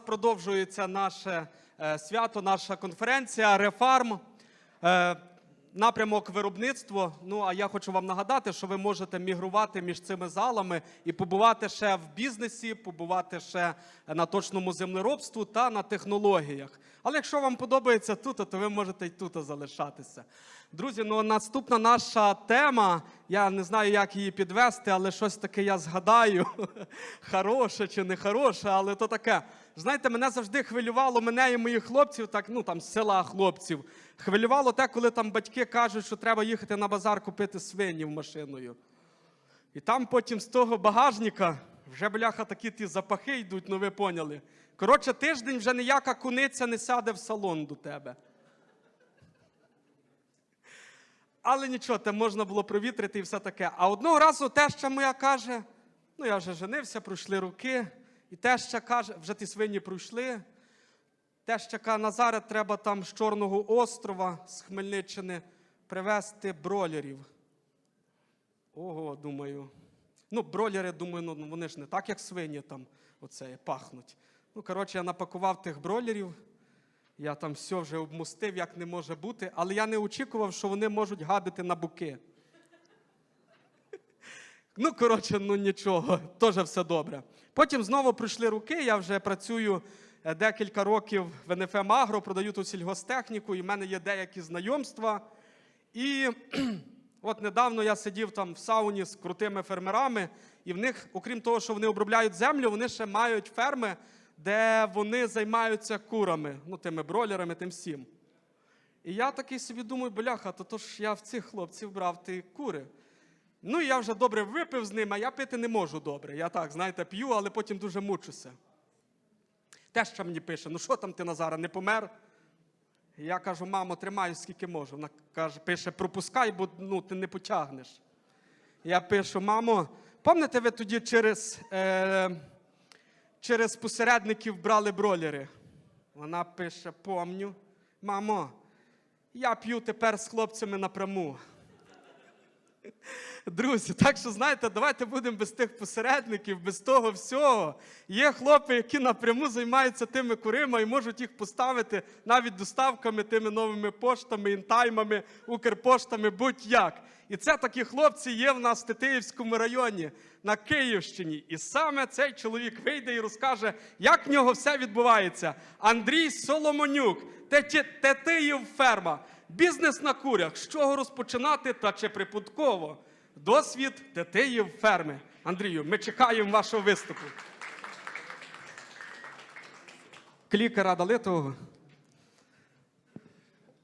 продовжується наше е, свято, наша конференція Рефарм. Е, Напрямок виробництво. Ну а я хочу вам нагадати, що ви можете мігрувати між цими залами і побувати ще в бізнесі, побувати ще на точному землеробству та на технологіях. Але якщо вам подобається тут, то ви можете й тут залишатися. Друзі, ну наступна наша тема. Я не знаю, як її підвести, але щось таке я згадаю. Хороше чи не хороше, але то таке. Знаєте, мене завжди хвилювало, мене і моїх хлопців, так, ну там з села хлопців. Хвилювало те, коли там батьки кажуть, що треба їхати на базар купити свинів машиною. І там потім з того багажника вже бляха такі ті запахи йдуть, ну ви поняли. Коротше, тиждень вже ніяка куниця не сяде в салон до тебе. Але нічого, те можна було провітрити і все таке. А одного разу теща моя каже: ну я вже женився, пройшли роки, і теща каже, вже ті свині пройшли. Теща каже, Назаре, треба там з Чорного острова, з Хмельниччини, привезти бролерів. Ого, думаю. Ну, бролери, думаю, ну вони ж не так, як свині там оце, пахнуть. Ну, коротше, я напакував тих бролерів. Я там все вже обмустив, як не може бути, але я не очікував, що вони можуть гадити на буки. Ну, коротше, ну нічого, теж все добре. Потім знову прийшли руки, я вже працюю е, декілька років в НФМ Агро, продаю тут сільгостехніку, і в мене є деякі знайомства. І от недавно я сидів там в сауні з крутими фермерами, і в них, окрім того, що вони обробляють землю, вони ще мають ферми, де вони займаються курами, ну, тими бролерами, тим всім. І я такий собі думаю, бляха, то, то ж я в цих хлопців брав ті кури. Ну, я вже добре випив з ними, а я пити не можу добре. Я так, знаєте, п'ю, але потім дуже мучуся. Теща мені пише: ну що там ти Назара, не помер? Я кажу, мамо, тримаю скільки можу. Вона каже, пише, пропускай, бо ну, ти не потягнеш. Я пишу, мамо, пам'ятаєте, ви тоді через, е, через посередників брали бролери? Вона пише, помню. Мамо, я п'ю тепер з хлопцями напряму. Друзі, так що знаєте, давайте будемо без тих посередників, без того всього. Є хлопці, які напряму займаються тими курима і можуть їх поставити навіть доставками, тими новими поштами, інтаймами, укрпоштами, будь-як. І це такі хлопці є в нас в Тетиївському районі на Київщині. І саме цей чоловік вийде і розкаже, як в нього все відбувається. Андрій Соломонюк, Тетиїв ферма. Бізнес на курях. З чого розпочинати та чи прибутково? Досвід Тетиїв ферми. Андрію, ми чекаємо вашого виступу. Клікера дали того?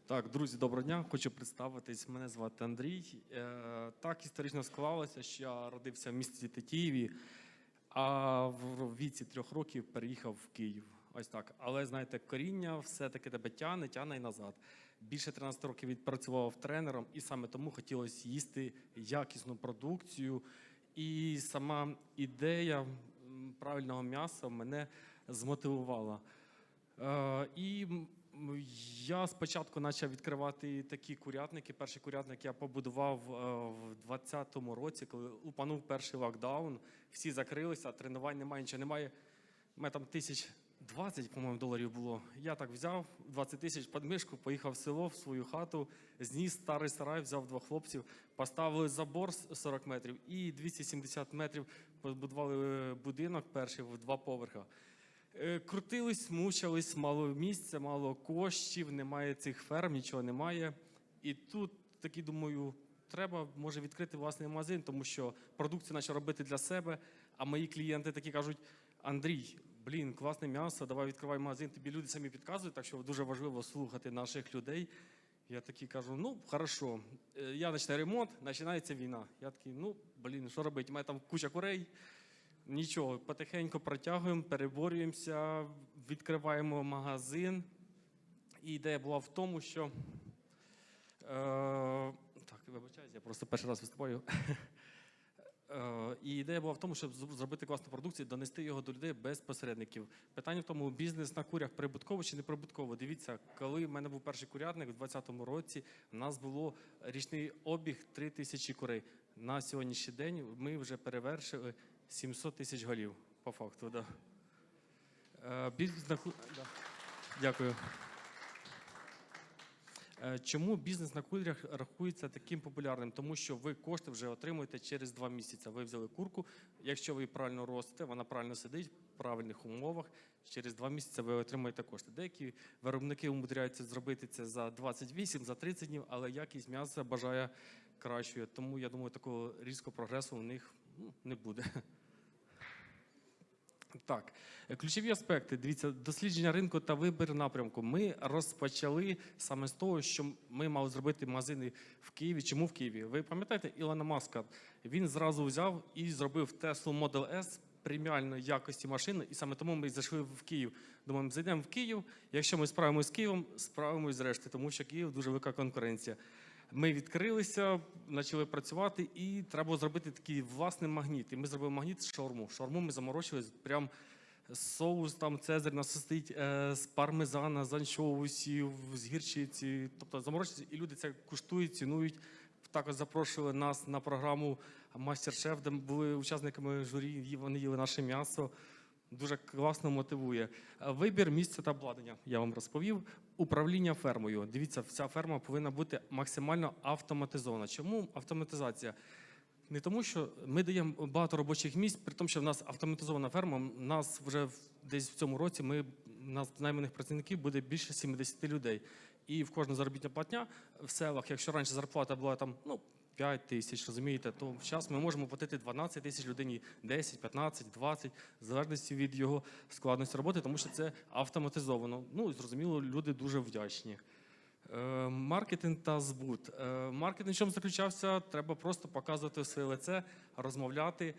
Так, друзі, доброго дня. Хочу представитись. Мене звати Андрій. Е, Так історично склалося, що я родився в місті Тетіїві, а в віці трьох років переїхав в Київ. Ось так. Але знаєте, коріння все-таки тебе тягне, тягне і назад. Більше 13 років відпрацював тренером, і саме тому хотілося їсти якісну продукцію. І сама ідея правильного м'яса мене змотивувала. Е, І я спочатку почав відкривати такі курятники. Перший курятник я побудував е, в 2020 році, коли упанув перший локдаун. Всі закрилися, тренувань немає, нічого немає. У там тисяч 20, по-моєму, доларів було. Я так взяв 20 тисяч під мишку, поїхав в село, в свою хату, зніс старий сарай, взяв двох хлопців, поставили забор 40 метрів і 270 метрів побудували е, будинок перший в два поверха. Е, Крутились, мучились, мало місця, мало коштів, немає цих ферм, нічого немає. І тут такий думаю, треба може відкрити власний магазин, тому що продукцію почав робити для себе. А мої клієнти такі кажуть: Андрій, блін, класне м'ясо, давай відкривай магазин. Тобі люди самі підказують, так що дуже важливо слухати наших людей. Я такий кажу: ну хорошо, Е, я починаю ремонт, починається війна. Я такий, ну блін, що робити? У мене там куча курей. Нічого, потихеньку протягуємо, переборюємося, відкриваємо магазин. І ідея була в тому, що. Е, так, вибачаюсь, я просто перший раз виступаю. Е, і ідея була в тому, щоб зробити класну продукцію, донести його до людей без посередників. Питання в тому, бізнес на курях прибутково чи не прибутково. Дивіться, коли в мене був перший курятник у 2020 році, у нас було річний обіг 3 тисячі курей. На сьогоднішній день ми вже перевершили 700 тисяч голів, по факту. Да. Е, Бізнес на да. Дякую. Е, Чому бізнес на кудрях рахується таким популярним? Тому що ви кошти вже отримуєте через два місяці. Ви взяли курку. Якщо ви її правильно ростете, вона правильно сидить в правильних умовах. Через два місяці ви отримаєте кошти. Деякі виробники умудряються зробити це за 28, за 30 днів, але якість м'яса бажає кращої. Тому я думаю, такого різкого прогресу у них ну, не буде. Так, ключові аспекти. Дивіться, дослідження ринку та вибір напрямку. Ми розпочали саме з того, що ми мали зробити магазини в Києві. Чому в Києві? Ви пам'ятаєте Ілона Маска? Він зразу взяв і зробив Tesla Model S преміальної якості машини, і саме тому ми зайшли в Київ. Думаємо, зайдемо в Київ. Якщо ми справимося з Києвом, справимось з тому що Київ дуже велика конкуренція. Ми відкрилися, почали працювати, і треба зробити такий власний магніт. І ми зробили магніт з шаурму. Шаурму ми заморочили прям соус там Цезарь нас состоїть е, з пармезана, з анчоусів, з гірчиці. Тобто заморочилися, і люди це куштують, цінують. Також запрошували нас на програму Мастер-шеф, де були учасниками журі, вони їли наше м'ясо. Дуже класно мотивує. Вибір місця та обладнання, я вам розповів. Управління фермою. Дивіться, вся ферма повинна бути максимально автоматизована. Чому автоматизація? Не тому, що ми даємо багато робочих місць, при тому, що в нас автоматизована ферма. У нас вже десь в цьому році ми, у нас найманих працівників буде більше 70 людей. І в кожна заробітна платня в селах, якщо раніше зарплата була там ну, 5 тисяч, розумієте, то час ми можемо платити 12 тисяч людині, 10, 15, 20, в залежності від його складності роботи, тому що це автоматизовано. Ну зрозуміло, люди дуже вдячні. Е, Маркетинг та збут. Е, Маркетинг в чому заключався? Треба просто показувати своє лице, розмовляти,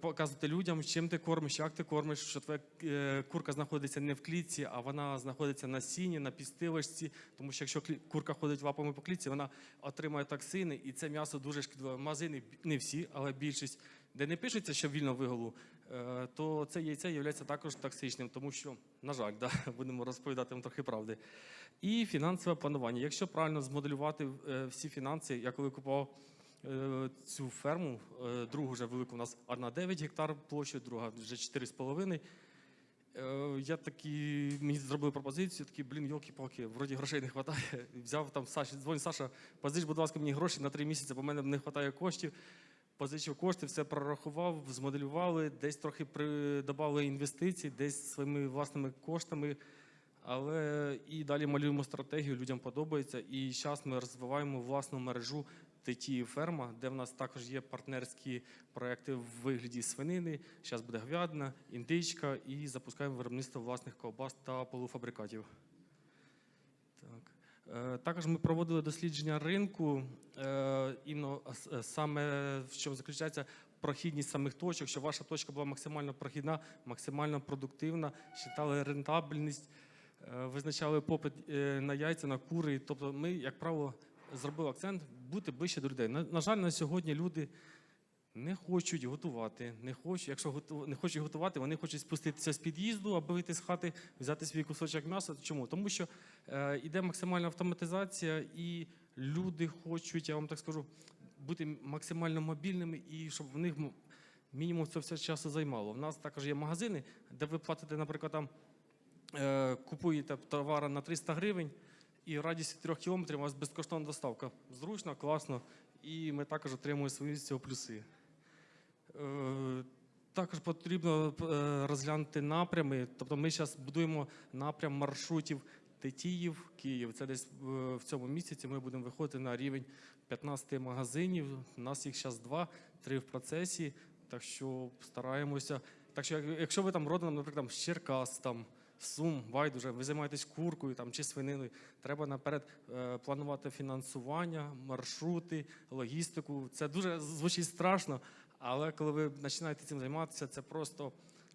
показувати людям, чим ти кормиш, як ти кормиш, що твоя е, курка знаходиться не в клітці, а вона знаходиться на сіні, на підстилочці. Тому що якщо курка ходить лапами по клітці, вона отримає токсини, і це м'ясо дуже шкідливе. Магазини не всі, але більшість, де не пишеться, що вільно виголу, е, то це яйце є також токсичним, тому що, на жаль, да, будемо розповідати вам трохи правди. І фінансове планування. Якщо правильно змоделювати е, всі фінанси, я коли купував е, цю ферму, е, другу вже велику у нас одна 9 гектар площі, друга вже 4,5. Е, Я такі, мені зробили пропозицію, такі, блін, йолки-палки, вроді грошей не вистачає. Взяв там Саші, дзвоню, Саша, позич, будь ласка, мені гроші на три місяці, бо в мене не вистачає коштів. Позичив кошти, все прорахував, змоделювали, десь трохи додали інвестицій, десь своїми власними коштами. Але і далі малюємо стратегію, людям подобається. І зараз ми розвиваємо власну мережу Тетії ферма, де в нас також є партнерські проекти в вигляді свинини. Зараз буде говядина, індичка, і запускаємо виробництво власних ковбас та полуфабрикатів. Так. Е, Також ми проводили дослідження ринку, е, іменно е, саме в чому заключається прохідність самих точок, щоб ваша точка була максимально прохідна, максимально продуктивна, считали рентабельність, визначали попит на яйця, на кури. Тобто ми, як правило, зробили акцент бути ближче до людей. На, на жаль, на сьогодні люди не хочуть готувати. Не хочуть, якщо готу- не хочуть готувати, вони хочуть спуститися з під'їзду або вийти з хати, взяти свій кусочок м'яса. Чому? Тому що е, іде максимальна автоматизація, і люди хочуть, я вам так скажу, бути максимально мобільними і щоб в них мінімум це все часу займало. У нас також є магазини, де ви платите, наприклад, там е, купуєте товар на 300 гривень, і в радісі трьох кілометрів у вас безкоштовна доставка. Зручно, класно, і ми також отримуємо свої з цього плюси. Е, Також потрібно е, розглянути напрями. Тобто ми зараз будуємо напрям маршрутів Тетіїв, Київ. Це десь в в цьому місяці ми будемо виходити на рівень 15 магазинів. У нас їх зараз два, три в процесі. Так що стараємося. Так що, якщо ви там родом, наприклад, з Черкас, там, Сум, байдуже, ви займаєтесь куркою там, чи свининою, треба наперед е, планувати фінансування, маршрути, логістику. Це дуже звучить страшно, але коли ви починаєте цим займатися, це просто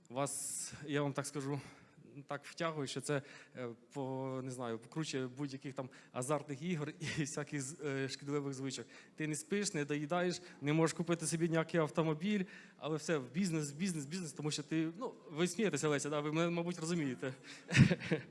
вас, я вам так скажу, так втягує, що це е, по не знаю, покруче будь-яких там азартних ігор і всяких е, шкідливих звичок. Ти не спиш, не доїдаєш, не можеш купити собі ніякий автомобіль, але все в бізнес, бізнес, бізнес, тому що ти ну ви смієтеся, Леся, да, ви мене, мабуть, розумієте.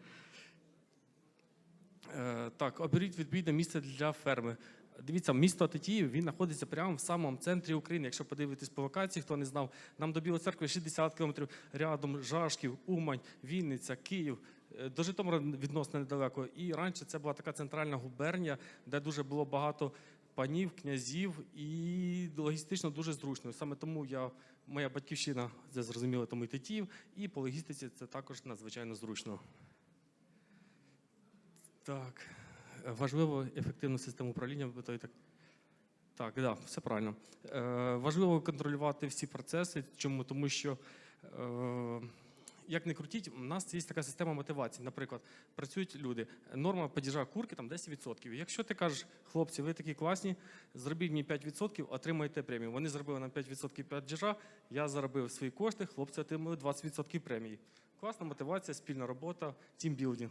Е, Так, оберіть відповідне місце для ферми. Дивіться, місто Тетіїв, він знаходиться прямо в самому центрі України. Якщо подивитись по локації, хто не знав, нам до Білої церкви 60 кілометрів рядом Жашків, Умань, Вінниця, Київ. Е, До Житомира відносно недалеко. І раніше це була така центральна губернія, де дуже було багато панів, князів, і логістично дуже зручно. Саме тому я, моя батьківщина, це зрозуміло, тому і Тетіїв, і по логістиці це також надзвичайно зручно. Так, важливо ефективну систему управління. ви питаєте. Так, да, все правильно. Е, важливо контролювати всі процеси. Чому? Тому що, е, як не крутіть, у нас є така система мотивації. Наприклад, працюють люди. Норма падіжа курки там 10%. Якщо ти кажеш, хлопці, ви такі класні, зробіть мені 5%, отримаєте премію. Вони зробили нам 5% падіжа, я заробив свої кошти, хлопці отримали 20% премії. Класна мотивація, спільна робота, тімбілдинг.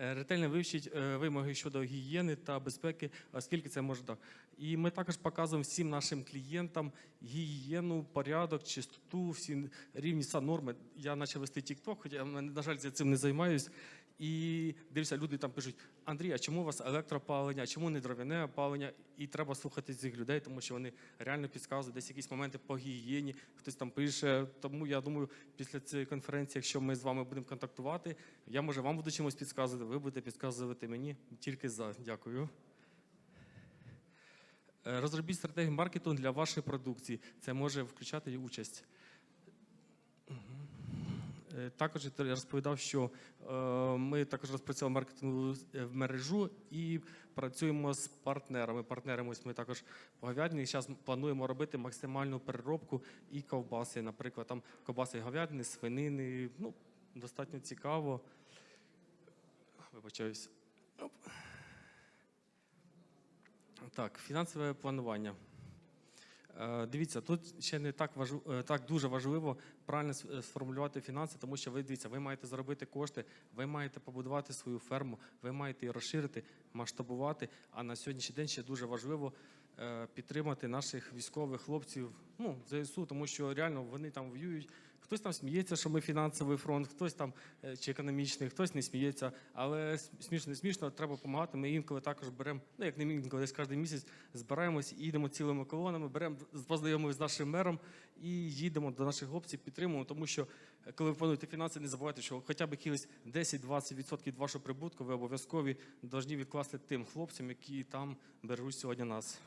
Е, Ретельно вивчить е, вимоги щодо гігієни та безпеки, оскільки це може так. І ми також показуємо всім нашим клієнтам гігієну, порядок, чистоту, всі рівні са норми. Я почав вести TikTok, хоча на жаль, я цим не займаюсь. І дивлюся, люди там пишуть: Андрій, а чому у вас електроопалення, а чому не дров'яне опалення? І треба слухати цих людей, тому що вони реально підказують десь якісь моменти по гігієні. Хтось там пише. Тому я думаю, після цієї конференції, якщо ми з вами будемо контактувати, я може вам буду чимось підказувати, ви будете підказувати мені тільки за. Дякую. Е, Розробіть стратегію маркетингу для вашої продукції. Це може включати участь. Е, Також розповідав, що е, ми також розпрацювали маркетингову е, мережу і працюємо з партнерами. Партнерами ось ми також по говядині. Зараз плануємо робити максимальну переробку і ковбаси. Наприклад, там ковбаси говядини, свинини. Ну, достатньо цікаво. Вибачаюсь. Так, фінансове планування. Е, Дивіться, тут ще не так важу, е, так дуже важливо правильно е, сформулювати фінанси, тому що ви дивіться, ви маєте заробити кошти, ви маєте побудувати свою ферму, ви маєте її розширити, масштабувати. А на сьогоднішній день ще дуже важливо підтримати наших військових хлопців, ну ЗСУ, тому що реально вони там воюють. Хтось там сміється, що ми фінансовий фронт, хтось там е, чи економічний, хтось не сміється. Але смішно, не смішно, треба допомагати. Ми інколи також беремо, ну як не інколи, десь кожен місяць збираємось і їдемо цілими колонами, беремо познайомимося з нашим мером і їдемо до наших хлопців, підтримуємо, тому що е, коли ви плануєте фінанси, не забувайте, що хоча б якихось 10-20% від вашого прибутку ви обов'язкові повинні відкласти тим хлопцям, які там беруть сьогодні нас.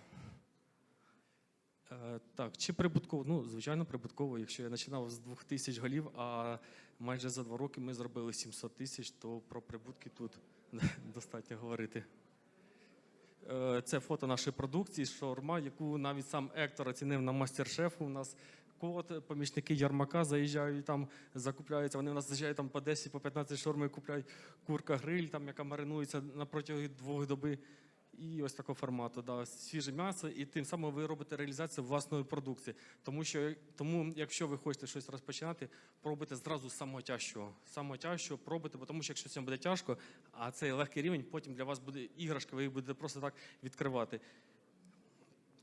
Е, Так, чи прибутково? Ну, звичайно, прибутково. Якщо я починав з 2 тисяч голів, а майже за два роки ми зробили 700 тисяч, то про прибутки тут достатньо говорити. Е, Це фото нашої продукції, шаурма, яку навіть сам Ектор оцінив на мастер-шефу. У нас кот, помічники ярмака заїжджають там, закупляються. Вони у нас заїжджають там по 10, по 15 шаурми, купляють курка гриль, там, яка маринується на протягом двох доби. І ось такого формату, да, свіже м'ясо, і тим самим ви робите реалізацію власної продукції. Тому що тому, якщо ви хочете щось розпочинати, пробуйте зразу самого тяжчого. Самого тяжчого пробуйте, бо тому що якщо це буде тяжко, а цей легкий рівень, потім для вас буде іграшка, ви їх будете просто так відкривати.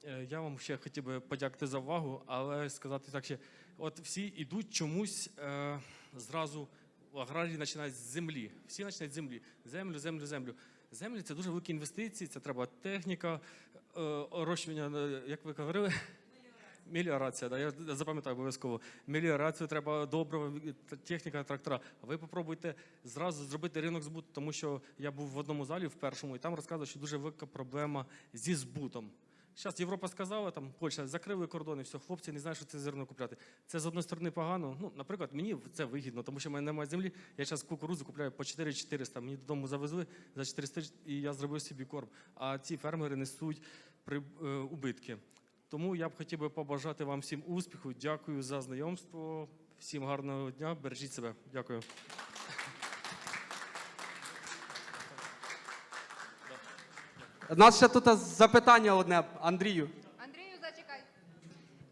Е, Я вам ще хотів би подякувати за увагу, але сказати так ще: от всі йдуть чомусь е, зразу аграрії починають з землі. Всі починають з землі. Землю, землю, землю. Землі це дуже великі інвестиції, це треба техніка, е, е, як ви говорили. Меліорація, да, я запам'ятаю обов'язково. Меліорацію треба доброго, техніка, трактора. А ви попробуйте зразу зробити ринок збуту, тому що я був в одному залі в першому, і там розказував, що дуже велика проблема зі збутом. Зараз Європа сказала, там Польща закрили кордони, все, хлопці не знають, що це зерно купляти. Це з одної сторони погано. Ну, наприклад, мені це вигідно, тому що в мене немає землі. Я зараз кукурудзу купляю по 4400. Мені додому завезли за 400, і я зробив собі корм. А ці фермери несуть при, е, убитки. Тому я б хотів би побажати вам всім успіху. Дякую за знайомство. Всім гарного дня. Бережіть себе. Дякую. У нас ще тут запитання одне, Андрію. Андрію, зачекай.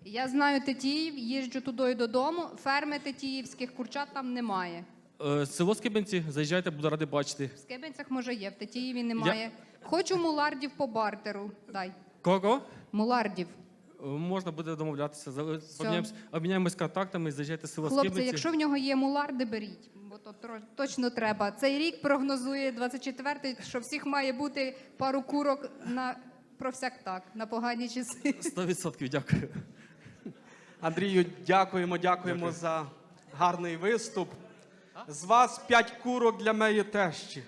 Я знаю Тетіїв, їжджу туди і додому. Ферми Тетіївських курчат там немає. Е, Село Скибенці, заїжджайте, буду радий бачити. В Скибинцях може є, в Тетіїві немає. Хочу мулардів по бартеру. Дай. Кого? Мулардів. Можна буде домовлятися. За- Обміняємось, обміняємось контактами, заїжджайте в село Хлопці, Скибниці. якщо в нього є муларди, беріть, бо то тро- точно треба. Цей рік прогнозує 24-й, що всіх має бути пару курок на про всяк так, на погані часи. 100% дякую. Андрію, дякуємо, дякуємо за гарний виступ. З вас п'ять курок для моєї тещі.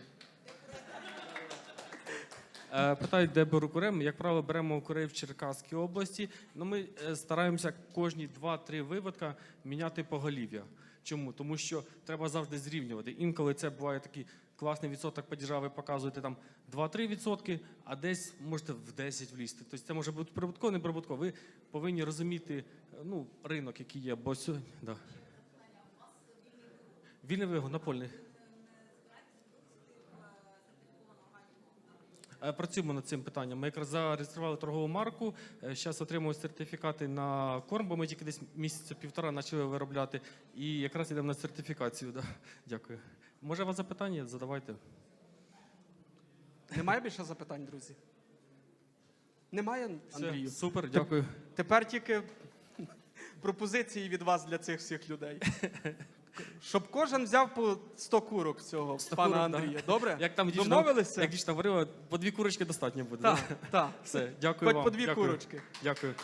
Е, Питають, де беру курей. Як правило, беремо курей в Черкаській області. Ну, ми е, стараємося кожні 2-3 виводка міняти поголів'я. Чому? Тому що треба завжди зрівнювати. Інколи це буває такий класний відсоток падіжа, ви показуєте там 2-3 відсотки, а десь можете в 10 влізти. Тобто це може бути прибутково, не прибутково. Ви повинні розуміти е, ну, ринок, який є. Бо сьогодні. Да. Вільний вигон, напольний. Працюємо над цим питанням. Ми якраз зареєстрували торгову марку. Зараз отримуємо сертифікати на корм, бо ми тільки десь місяця півтора почали виробляти. І якраз йдемо на сертифікацію. Да. Дякую. Може, у вас запитання? Задавайте. Немає більше запитань, друзі? Немає, Все, супер, дякую. Тепер тільки пропозиції від вас для цих всіх людей. Щоб кожен взяв по 100 курок цього 100 пана курок, да. Андрія. Добре? Як там дійсно, Домовилися? як дійсно говорила, по дві курочки достатньо буде. Так, да? так. Все, дякую Хоч вам. по дві дякую. курочки. Дякую.